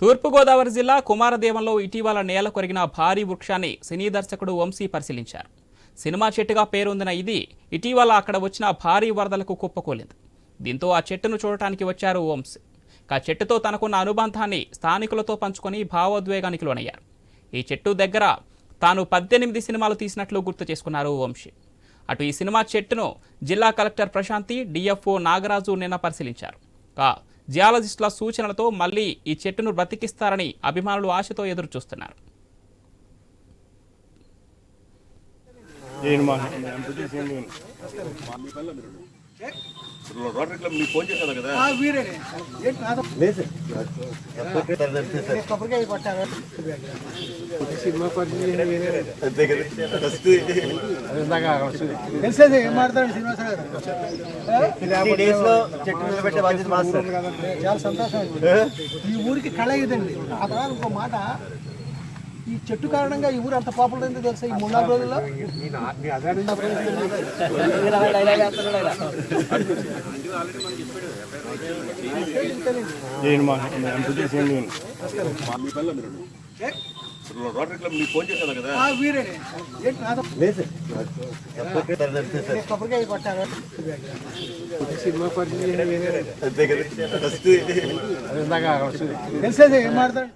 తూర్పుగోదావరి జిల్లా కుమారదేవంలో ఇటీవల నేల కొరిగిన భారీ వృక్షాన్ని సినీ దర్శకుడు వంశీ పరిశీలించారు. సినిమా చెట్టుగా పేరొందిన ఇది ఇటీవల అక్కడ వచ్చిన భారీ వరదలకు కుప్పకూలింది. దీంతో ఆ చెట్టును చూడటానికి వచ్చారు వంశీ. ఆ చెట్టుతో తనకున్న అనుబంధాన్ని స్థానికులతో పంచుకొని భావోద్వేగానికి లోనయ్యారు. ఈ చెట్టు దగ్గర తాను పద్దెనిమిది సినిమాలు తీసినట్లు గుర్తు చేసుకున్నారు వంశీ. అటు ఈ సినిమా చెట్టును జిల్లా కలెక్టర్ ప్రశాంతి డిఎఫ్ఓ నాగరాజు నిన్న పరిశీలించారు. జియాలజిస్టుల సూచనలతో మళ్ళీ ఈ చెట్టును బ్రతికిస్తారని అభిమానులు ఆశతో ఎదురు చూస్తున్నారు నేను మా ఎంపీటీసీ ఏంటి? రోటరీ క్లబ్ మీకు ఫోన్ చేశాను కదా? ఆ వీరేనే ఏంటి నాతో లేదు. కొబ్బరికాయ కొట్టారు సినిమా అంతే కదా ఫస్ట్ తెలిసేది ఏం మాడతాడు సినిమా సార్ చెట్టు నిలబెట్టే బాధ్యత మాస్టర్ చాలా సంతోషం. ఈ ఊరికి కళ ఇదండి. ఆ తర్వాత ఇంకో మాట. ఈ చెట్టు కారణంగా ఈ ఊరు అంత పాపులర్ అయిందో తెలుసా ఈ మూడు నాలుగు రోజుల్లో? సినిమా ఫస్ట్ తెలిసేది ఏం మాడతాడు